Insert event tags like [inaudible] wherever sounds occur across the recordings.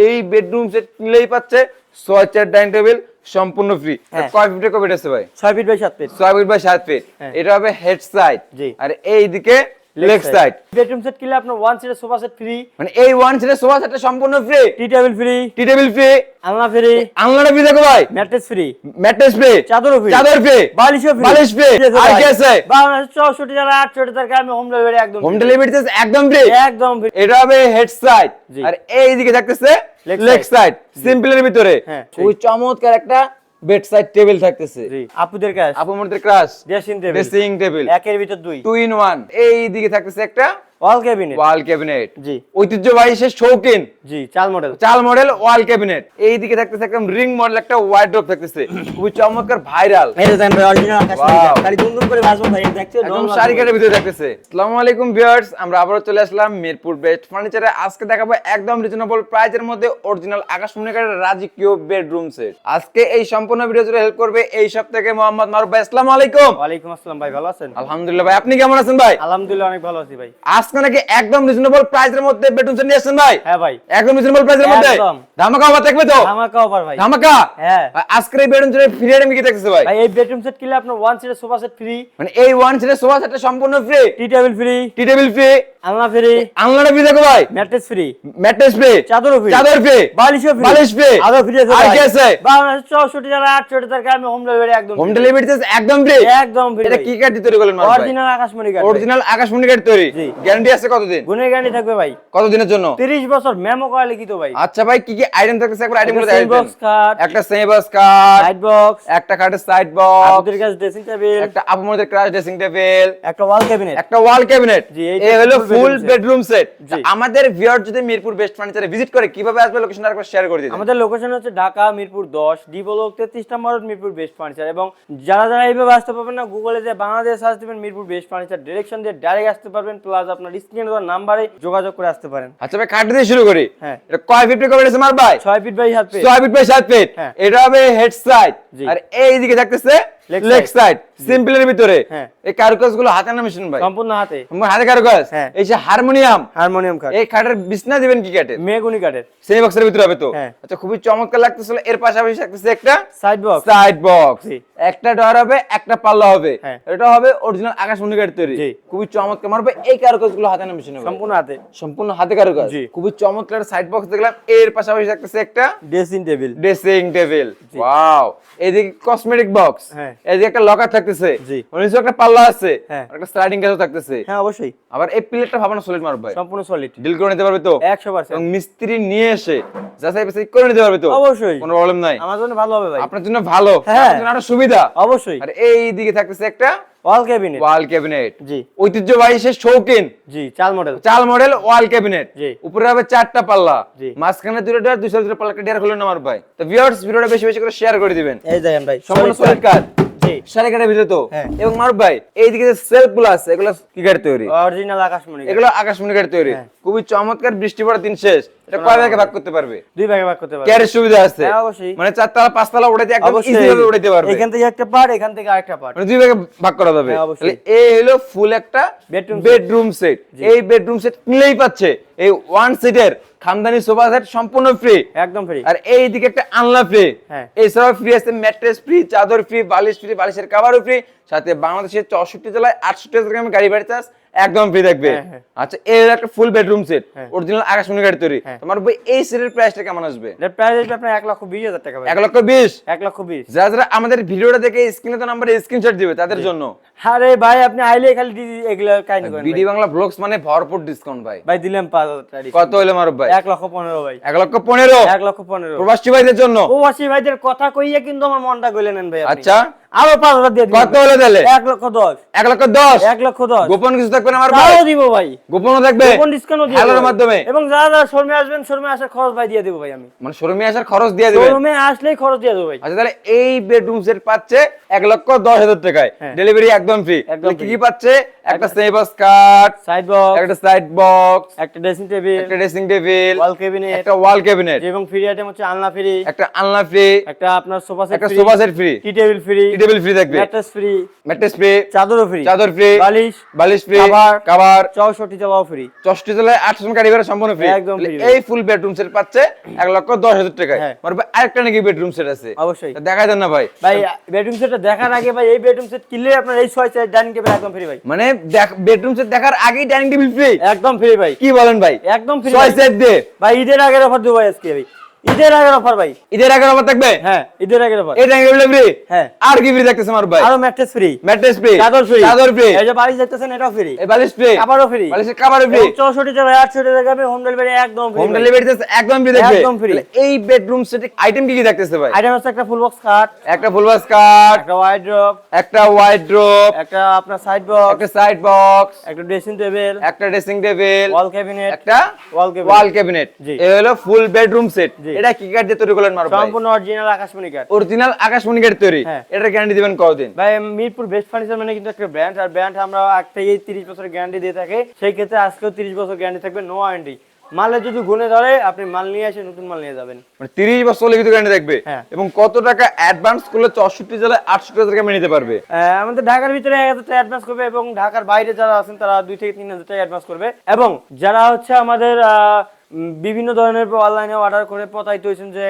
এই bedroom set নিলেই পাচ্ছে ছয় চার ডাইনিং টেবিল সম্পূর্ণ ফ্রি হ্যাঁ। কয় ফিট কবে আছে ভাই ছয় ফিট বাই সাত ফিট ছয় ফিট বাই সাত ফিট হ্যাঁ। এটা হবে হেড সাইড। আর এই দিকে লেগ সাইড বেডরুম সেট কিনলে আপনার ওয়ান সিটের সোফা সেট ফ্রি মানে এই ওয়ান সিটের সোফা সেটটা সম্পূর্ণ free tea table free tea table free আলনা ফ্রি আলনাটা ফ্রি দেখো ভাই। Mattress free mattress free. চাদর ফ্রি বালিশও ফ্রি বালিশ free। আর কি আছে? বাংলাদেশ চৌষট্টি জেলা আটষট্টি তারিখে আমি হোম ডেলিভারি একদম হোম free। ডেলিভারিতে একদম ফ্রি একদম free। এটা হবে হেড সাইড আর এই দিকে থাকতেছে Leg লেগ সাইড সিম্পলের ভিতরে। হ্যাঁ, খুবই চমৎকার একটা বেড সাইড টেবিল থাকতেছে আপুদের ক্রাশ আপু মধ্যে crush dressing table dressing table একের ভিতর দুই। টু ইন ওয়ান এই দিকে থাকতেছে একটা। Wall cabinet. Wall cabinet. জি। ঐতিহ্যবাহী সে শৌখিন। জি চাল মডেল। চাল মডেল ওয়াল ক্যাবিনেট। এই দিকে থাকতেছে একদম রিং মডেল একটা ওয়ার্ড্রপ থাকতেছে। [clears throat] খুবই চমৎকার ভাইরাল। ভাই অরিজিনাল. খালি দুমদুম করে ভাসবো ভাই দেখছ একদম সারিকাটের ভিতরে থাকতেছে। আসসালামু আলাইকুম ভিউয়ার্স আমরা আবারও চলে আসলাম মিরপুর বেস্ট ফার্নিচারে আজকে দেখাবো একদম রিজনেবল প্রাইজের মধ্যে অরিজিনাল আকাশমণি কাঠের রাজকীয় বেডরুম সেট আজকে এই সম্পূর্ণ ভিডিও জুড়ে হেল্প করবে এই সব থেকে মোহাম্মদ মারুফ ভাই। আসসালামু আলাইকুম। ওয়ালাইকুম আসসালাম ভাই ভালো আছেন? আলহামদুলিল্লাহ ভাই আপনি কেমন আছেন ভাই? আলহামদুলিল্লাহ অনেক ভালো আছি ভাই। আজকে নাকি একদম রিজনেবল প্রাইজের মধ্যে বেডরুম সেট নিয়ে আসছেন ভাই। হ্যাঁ ভাই। একদম রিজনেবল প্রাইজের মধ্যে। ধামাকা অফার থাকবে তো? ধামাকা অফার ভাই। ধামাকা? হ্যাঁ। আজকের এই বেডরুম সেটের ফ্রি আইটেম কি থাকতেছে ভাই? ভাই এই বেডরুম সেট কিনলে আপনার ওয়ান সিটের সোফা সেট ফ্রি মানে এই ওয়ান সিটের সোফা সেটটা সম্পূর্ণ free tea table free tea table free আলনা ফ্রি আলনাটা ফ্রি দেখো ভাই। ম্যাট্রেস ফ্রি ম্যাট্রেস ফ্রি চাদরও ফ্রি চাদর ফ্রি বালিশও ফ্রি বালিশ free। আরও ফ্রি আছে আর ভাই। কি আছে? বাংলাদেশ চৌষট্টি জেলা আটষট্টি তারিখে আমি হোম ডেলিভারি একদম হোম ডেলিভারিতে একদম ফ্রি একদম ফ্রি এটা কি দিয়ে তৈরি করলেন অরিজিনাল আকাশমণি কাঠ অরিজিনাল আকাশমণি কাঠ তৈরি। জি। গ্যারান্টি আছে কতদিন? গুণের গ্যারান্টি থাকবে ভাই। কতদিনের জন্য? 30 বছর মেমো করা লিখিত ভাই। আচ্ছা ভাই কি কি আইটেম একবার আইটেমগুলো দেখাই বক্স কাট একটা সাইড বক্স একটা সাইড বক্স আপনাদের কাছে ড্রেসিং টেবিল একটা ক্রাশ ড্রেসিং টেবিল একটা ওয়াল ক্যাবিনেট একটা ওয়াল ক্যাবিনেট জি, এই হলো ফুল বেডরুম সেট আমাদের ভিউয়ার যদি মিরপুর বেস্ট ফার্নিচারে ভিজিট করে কীভাবে আসবে লোকেশন আরেকবার শেয়ার করে দিন আমাদের লোকেশন হচ্ছে ঢাকা মিরপুর দশ ডি ব্লক তেত্রিশ নম্বর মিরপুর বেস্ট ফার্নিচার এবং যারা যারা এইভাবে আসতে পারবেন না গুগলে যে বাংলাদেশ সার্চ দেবেন মিরপুর বেস্ট ফার্নিচার ডিরেকশন দিয়ে ডাইরেক্ট আসতে পারবেন প্লাস আপনার স্ক্রিনে দেওয়া নাম্বারে যোগাযোগ করে আসতে পারেন। আচ্ছা ভাই কাঠ দিয়ে শুরু করি। হ্যাঁ। এটা কয় ফিট কভার আছে মার ভাই? ছয় ফিট বাই সাত ফিট ছয় ফিট বাই সাত ফিট হ্যাঁ। এটা হবে হেড সাইড আর এই দিকে থাকতেছে লেগ সাইড সিম্পলের ভিতরে। এই কারুকাজগুলো হাতে না মেশিন ভাই। সম্পূর্ণ হাতে। হাতে কারুকাজ। এই যে হারমোনিয়াম। হারমোনিয়াম কাঠ। এই কাঠের বিছনা দিবেন কি কাঠের? মেগুনি কাঠের। সেই বক্সের ভিতরে হবে তো। আচ্ছা খুবই চমৎকার লাগতেছিল। এর পাশাপাশি থাকতেছে একটা সাইড বক্স সাইড বক্স একটা ডয়ার হবে একটা পাল্লা হবে। হ্যাঁ। এটা হবে অরিজিনাল আকাশমণি কাঠ তৈরি। খুবই চমৎকার। মারবে এই কারুকাজগুলো হাতে না মেশিন হবে সম্পূর্ণ হাতে। সম্পূর্ণ হাতে কারুকাজ। খুবই চমৎকার সাইড বক্স দেখলাম। এর পাশাপাশি থাকতেছে একটা dressing table dressing table wow এদিকে কসমেটিক বক্স হ্যাঁ। একটা লকার থাকতেছে জি। নিচে একটা পাল্লা আছে হ্যাঁ। একটা স্লাইডিং গ্যাসও থাকতেছে। হ্যাঁ অবশ্যই। আবার এই প্লেটটা ভাবানো সলিড মারব ভাই। সম্পূর্ণ সলিড ডিল করে নিতে পারবে তো? এবং মিস্ত্রি নিয়ে এসে যাচাই বাছাই করে নিতে পারবে তো? অবশ্যই। কোনো প্রবলেম নাই। আমার জন্য ভালো হবে ভাই। আপনার জন্য ভালো। হ্যাঁ। আপনার জন্য আরও সুবিধা। অবশ্যই। আর এই দিকে থাকতেছে একটা ওয়াল ক্যাবিনেট ওয়াল ক্যাবিনেট জি। ঐতিহ্যবাহী সে শৌখিন জি চাল মডেল চাল মডেল ওয়াল ক্যাবিনেট জি। উপরে হবে চারটা পাল্লা। জি। মাঝখানে দুটো ডয়ার পাল্লা ডেয়ার খুলে নেওয়ার ভাই। তো ভিউয়ার্স ভিডিওটা বেশি বেশি করে শেয়ার করে দিবেন। এই দেখেন ভাই সম্পূর্ণ সলিড কাঠ জি সাড়ে ভিতরে তো? হ্যাঁ। এবং মারুফ ভাই এইদিকে যে সেলফগুলো আছে এগুলো কি কাঠ তৈরি? অরিজিনাল আকাশমণি এগুলো আকাশমণি কাঠ তৈরি। খুবই চমৎকার বৃষ্টি পড়ার দিন শেষ। এটা কয় ভাগে ভাগ করতে পারবে? দুই ভাগে ভাগ করতে পারবে। ক্যারের সুবিধা আছে। হ্যাঁ, অবশ্যই। মানে চারতলা পাঁচতলা উঠাইতে একদম ইজি ভাবে উঠাইতে পারবে। এখান থেকে একটা পার্ট এখান থেকে আরেকটা পার্ট মানে দুই ভাগে ভাগ করা যাবে। হ্যাঁ, তাহলে এই হলো ফুল একটা Bedroom বেডরুম সেট এই বেডরুম সেট নিলেই পাচ্ছে। এই ওয়ান সিটের খামদানি সোফা সেট সম্পূর্ণ ফ্রি একদম ফ্রি আর এই দিকে একটা আনলা ফ্রি হ্যাঁ। এছাড়াও ফ্রি আছে ম্যাট্রেস ফ্রি চাদর ফ্রি বালিশ ফ্রি বালিশের কাভারও ফ্রি সাথে বাংলাদেশের চৌষট্টি জেলায় আটষট্টি গ্রামে গাড়ি বাড়ি চার্জ। একদম ফ্রি থাকবে। হ্যাঁ, হ্যাঁ। আচ্ছা এর একটা ফুল বেডরুম সেট। অরিজিনাল আকাশমণি গাড়ি তৈরি। হ্যাঁ। তোমার ভাই এই সেটের প্রাইসটা কেমন আসবে? এর প্রাইস আসবে আপনার এক লক্ষ বিশ হাজার টাকা ভাই। এক লক্ষ বিশ? এক লক্ষ বিশ। যারা যারা আমাদের ভিডিওটা দেখে স্ক্রিনে তো নাম্বারে স্ক্রিনশট দিবে তাদের জন্য। আরে ভাই আপনি আইলে খালি দি- এগুলো কাহিনী করেন বিডি বাংলা ব্লগস মানে ভরপুর ডিসকাউন্ট ভাই। ভাই দিলাম পাঁচ হাজার টাকা কত হলো মারুফ ভাই? এক লক্ষ পনেরো ভাই। এক লক্ষ পনেরো? এক লক্ষ পনেরো। প্রবাসী ভাইদের জন্য? প্রবাসী ভাইদের কথা কইয়া কিন্তু আমার মনটা গলে নেন ভাই আচ্ছা। আরও পাঁচ হাজার দিয়ে কত হলো তাহলে? এক লক্ষ দশ। এক লক্ষ দশ? এক লক্ষ দশ। গোপন কিছু থাকবে না আমার ভাই? দিব ভাই। গোপনও থাকবে? কোন ডিসকাউন্ট দিয়ে হ্যালোর মাধ্যমে? এবং যারা যারা শোরুমে আসবেন শোরুমে আসার খরচ ভাই দিয়ে দেবো ভাই আমি। মানে শোরুমে আসার খরচ দিয়ে দিবেন? শোরুমে আসলেই খরচ দিয়ে দেবো ভাই। আচ্ছা তাহলে এই বেডরুম সেট পাচ্ছে এক লক্ষ দশ হাজার টাকায়। হ্যাঁ। ডেলিভারি একদম ফ্রি কি কি পাচ্ছে? একটা সেবাস কার্ড সাইড বক্স একটা সাইড বক্স একটা ড্রেসিং টেবিল একটা ড্রেসিং টেবিল ওয়াল ক্যাবিনেট একটা ওয়াল ক্যাবিনেট এবং ফ্রি আইটেম হচ্ছে আলনা ফ্রি একটা আলনা ফ্রি একটা আপনার সোফা সেট একটা sofa set free tea table free table free থাকবে। ম্যাট্রেস ফ্রি ম্যাট্রেস ফ্রি চাদরও ফ্রি চাদর ফ্রি বালিশ বালিশ ফ্রি Cover, কভার চৌষট্টি চালাও ফ্রি চষ্টি জেলায় সম্পূর্ণ ফ্রি একদম। এই ফুল বেডরুম সেট পাচ্ছে এক লক্ষ দশ হাজার টাকায়। হ্যাঁ। মানে ভাই আরেকটা নাকি বেডরুম সেট আছে। অবশ্যই। দেখাই দেন না ভাই। ভাই বেডরুম সেটটা দেখার আগে ভাই এই বেডরুম সেট কিনলে আপনার এই ছয় চার ডাইনিং টেবিল একদম ফ্রি ভাই। মানে বেডরুম সেট দেখার আগেই ডাইনিং টেবিল ফ্রি একদম ফ্রি ভাই। কি বলেন ভাই? একদম ফ্রি ছয় সেট দিয়ে। ভাই ঈদের আগের অফার দেবো আজকে ভাই। ঈদের আগের অফার ভাই। ঈদের আগের অফার থাকবে? হ্যাঁ ঈদের আগের অফার এই ফ্রি হ্যাঁ। আর কি ফ্রি থাকতেছে আমার ভাই? আরও ম্যাট্রেস ফ্রি ম্যাট্রেস ফ্রি চাদর ফ্রি চাদর ফ্রি এই যে বালিশ দেখতেছেন এটাও ফ্রি এই বালিশ ফ্রি কাবারও ফ্রি বালিশের কাভারও ফ্রি চৌষট্টি টাকা আটষট্টি টাকা হোম ডেলিভারি একদম হোম ডেলিভারি একদম ফ্রি থাকবে একদম free। এই বেডরুম সেটে আইটেম কি কি থাকতেছে ভাই? আইটেম একটা ফুল বক্স খাট একটা ফুল বাস কাট একটা ওয়াইড ড্রপ একটা ওয়াইড ড্রপ একটা আপনার সাইড বক্স একটা সাইড বক্স একটা ড্রেসিং টেবিল একটা ড্রেসিং টেবিল ওয়াল ক্যাবিনেট একটা ওয়াল ক্যাবিনেট ওয়াল ক্যাবিনেট জি। এই হলো ফুল বেডরুম সেট জি। এটা কি কাঠ দিয়ে তৈরি করলেন মারুফ ভাই? সম্পূর্ণ অরিজিনাল আকাশমণি কাঠ অরিজিনাল আকাশমণি কাঠ তৈরি। হ্যাঁ। এটা গ্যারান্টি দিবেন কতদিন ভাই মিরপুর বেস্ট ফার্নিচার মানে কিন্তু একটা ব্র্যান্ড আর ব্র্যান্ড আমরা আগ থেকেই তিরিশ বছর গ্যারান্টি দিয়ে থাকি। সেই ক্ষেত্রে আজকেও তিরিশ বছর গ্যারান্টি থাকবে নো ওয়ারেন্টি মালে যদি ধরে আপনি মাল নিয়ে এসে নতুন মাল নিয়ে যাবেন। মানে 30 বছর লিখিত গ্যারান্টি থাকবে। হ্যাঁ। এবং কত টাকা অ্যাডভান্স করলে 64 জেলায় 68 হাজার টাকা নিতে পারবে? আমাদের ঢাকার ভিতরে এক হাজার টাকা অ্যাডভান্স করবে এবং ঢাকার বাইরে যারা আছেন তারা দুই থেকে তিন হাজার টাকা অ্যাডভান্স করবে। এবং যারা হচ্ছে আমাদের আহ, বিভিন্ন ধরনের অনলাইনে অর্ডার করে প্রতারিত হয়েছেন যে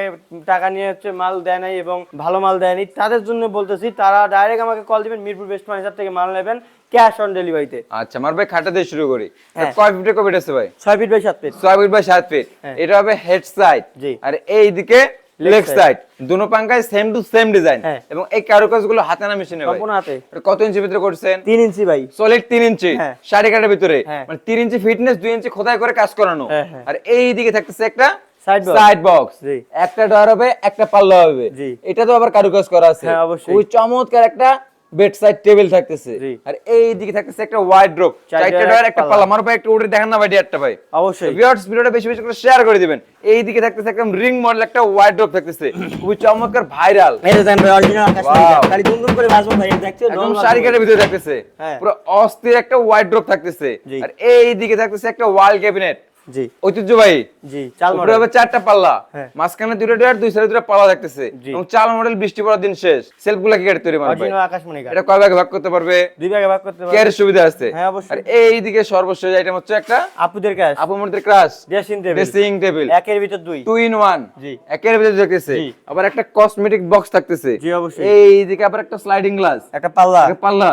টাকা নিয়ে হচ্ছে মাল দেয় নাই এবং ভালো মাল দেয়নি তাদের জন্য বলতেছি তারা ডাইরেক্ট আমাকে কল দিবেন মিরপুর বেস্ট ফার্নিচার থেকে মাল নেবেন ক্যাশ অন ডেলিভারিতে আচ্ছা আমার ভাই খাটা দিয়ে শুরু করি। হ্যাঁ। কয় ফিটে কয় ফিট আছে ভাই? ছয় ফিট বাই সাত ফিট ছয় ফিট বাই সাত ফিট হ্যাঁ। এটা হবে হেড সাইড জি। আর এইদিকে লেগ। সাইড দুনো পাঙ্কায় সেম টু সেম ডিজাইন হ্যাঁ। এবং এই কারুকাজগুলো হাতে না মেশিনে সম্পূর্ণ হাতে কত ইঞ্চি ভিতরে করছেন 3 ইঞ্চি ভাই সলিড 3 ইঞ্চি হ্যাঁ। শাড়ি কাটার ভিতরে হ্যাঁ। মানে তিন ইঞ্চি ফিটনেস দুই ইঞ্চি খোদাই করে কাজ করানো হ্যাঁ, হ্যাঁ। আর এই দিকে থাকতেছে একটা। সাইড বক্স জি। একটা ডয়ার হবে একটা পাল্লা হবে জি। এটা তো আবার কারুকাজ করা আছে হ্যাঁ, অবশ্যই। খুবই চমৎকার একটা বেড সাইড টেবিল থাকতেছে আর এই দিকে থাকতেছে একটা ওয়াইড ড্রপ চারটা ডয়ার, একটা পাল্লা। আমার ভাই একটু উঠে দেখেন না ভাই ডিয়ারটা ভাই। অবশ্যই। ভিউয়ার্স ভিডিওটা বেশি বেশি করে শেয়ার করে দিবেন। এই দিকে থাকতেছে একটা রিং মডেল একটা ওয়াইড ড্রপ থাকতেছে। খুবই চমৎকার ভাইরাল এই যে ভাই অরিজিনাল আকাশমণি খালি দুম করে বাজবো ভাই দেখছ একদম শাড়ি কাটার ভিতরে থাকতেছে। হ্যাঁ। পুরো অস্থির একটা ওয়াইড ড্রপ থাকতেছে আর এই দিকে থাকতেছে একটা ওয়াল ক্যাবিনেট জি। ঐতিহ্যবাহী? জি চাল মডেল। হবে চারটা পাল্লা। মাঝখানে দুটো ডয়ার দুই সাইডে দুটো পাল্লা থাকতেছে এবং চাল মডেল বৃষ্টি পড়ার দিন শেষ। সেলফ কি তৈরি মারবে আকাশমণি এটা কয় ভাগে ভাগ করতে পারবে? দুই ভাগে ভাগ করতে পারবে। কেয়ার সুবিধা আছে। হ্যাঁ, অবশ্যই। আর এই সর্বশেষ আইটেম হচ্ছে একটা আপুদের কাজ আপুমন্ত্রের crush dressing table dressing table একের ভিতর দুই। টু ইন ওয়ান জি। একের ভিতরে থাকতেছে আবার একটা কসমেটিক বক্স থাকতেছে। জি, অবশ্যই। এই আবার একটা স্লাইডিং গ্লাস একটা পাল্লা। একটা।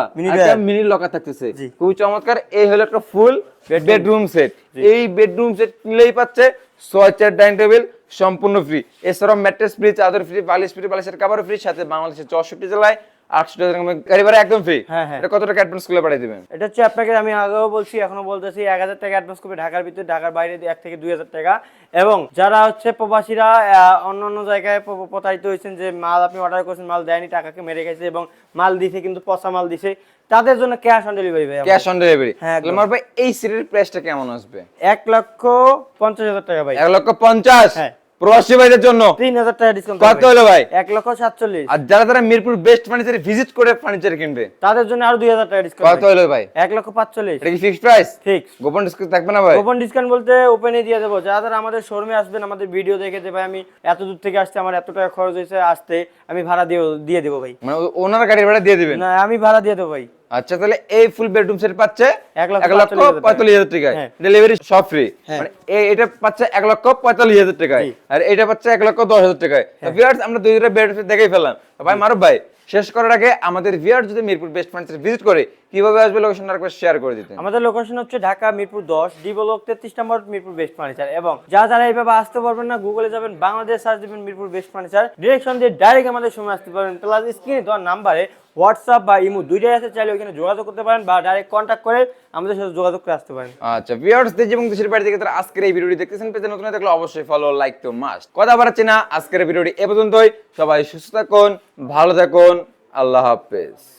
মিনি লকার থাকতেছে। জি। চমৎকার। এই হলো একটা ফুল। বেডরুম সেট এই বেডরুম সেট নিলেই পাচ্ছে ছয় চার ডাইনিং টেবিল সম্পূর্ণ ফ্রি এছাড়াও ম্যাট্রেস ফ্রি চাদর ফ্রি বালিশ ফ্রি বালিশের কাভার ফ্রি সাথে বাংলাদেশের চৌষট্টি জেলায় আটশো টাকা গাড়ি একদম ফ্রি হ্যাঁ, হ্যাঁ। কত টাকা অ্যাডভান্স করে পাঠিয়ে দিবেন? এটা হচ্ছে আপনাকে আমি আগেও বলছি এখনও বলতেছি এক হাজার টাকা অ্যাডভান্স করবে ঢাকার ভিতরে ঢাকার বাইরে এক থেকে দুই হাজার টাকা। এবং যারা হচ্ছে প্রবাসীরা অন্য অন্য জায়গায় প্রতারিত হয়েছেন যে মাল আপনি অর্ডার করেছেন মাল দেয়নি টাকাকে মেরে গেছে এবং মাল দিছে কিন্তু পচা মাল দিছে তাদের জন্য ক্যাশ অন ডেলিভারি ভাই ক্যাশ অন ডেলিভারি হ্যাঁ। ভাই এই সিটের প্রাইসটা কেমন আসবে? এক লক্ষ পঞ্চাশ হাজার টাকা ভাই। এক লক্ষ পঞ্চাশ? হ্যাঁ। প্রবাসী ভাইদের জন্য তিন হাজার টাকা ডিসকাউন্ট কত হলো ভাই? এক লক্ষ সাতচল্লিশ। আর যারা যারা মিরপুর বেস্ট ফার্নিচারে ভিজিট করে ফার্নিচার কিনবে? তাদের জন্য আরও দুই হাজার টাকা কত হলো ভাই? এক লক্ষ পাঁচচল্লিশ। এটা কি ফিক্সড প্রাইস ফিক্স গোপন ডিসকাউন্ট থাকবে না ভাই? গোপন ডিসকাউন্ট বলতে ওপেনে দিয়ে দেবো। যারা যারা আমাদের শোরুমে আসবেন আমাদের ভিডিও দেখে যে ভাই আমি এত দূর থেকে আসতে আমার এত টাকা খরচ হয়েছে আসতে আমি ভাড়া দিয়ে দিয়ে দেবো ভাই। মানে ওনার গাড়ি ভাড়া দিয়ে দিবেন? না আমি ভাড়া দিয়ে দেবো ভাই। আচ্ছা তাহলে এই ফুল বেডরুম সেট পাচ্ছে এক লক্ষ পঁয়তাল্লিশ হাজার টাকায়। হ্যাঁ। ডেলিভারি সব ফ্রি হ্যাঁ। মানে এটা পাচ্ছে এক লক্ষ পঁয়তাল্লিশ হাজার টাকায়। আর এটা পাচ্ছে এক লক্ষ দশ হাজার টাকায়। ভিউয়ার্স আমরা দুই দুটো বেডরুম দেখেই ফেললাম। ভাই মারুফ ভাই শেষ করার আগে আমাদের ভিউয়ার যদি মিরপুর বেস্ট ফ্রেন্ডস ভিজিট করে কীভাবে আসবে লোকেশন আরেকবার শেয়ার করে দিতেন আমাদের লোকেশন হচ্ছে ঢাকা মিরপুর দশ ডি ব্লক তেত্রিশ নম্বর মিরপুর বেস্ট ফার্নিচার এবং যা যারা এইভাবে আসতে পারবেন না গুগলে যাবেন বাংলাদেশ সার্চ দিবেন মিরপুর বেস্ট ফার্নিচার ডিরেকশন দিয়ে ডাইরেক্ট আমাদের সময় আসতে পারবেন। প্লাস স্ক্রিনে দেওয়ার নাম্বারে হোয়াটসঅ্যাপ বা ইমো দুইটাই আছে চাইলে ওইখানে যোগাযোগ করতে পারেন বা ডাইরেক্ট কন্ট্যাক্ট করে আমাদের সাথে যোগাযোগ করে আসতে পারেন। আচ্ছা ভিউয়ার্স দেশ এবং দেশের বাইরে থেকে তারা আজকের এই ভিডিওটি দেখতেছেন পেজে নতুন থাকলে অবশ্যই ফলো লাইক তো মাস্ট কথা বাড়াচ্ছি না আজকের ভিডিওটি এ পর্যন্তই। সবাই সুস্থ থাকুন ভালো থাকুন আল্লাহ হাফেজ।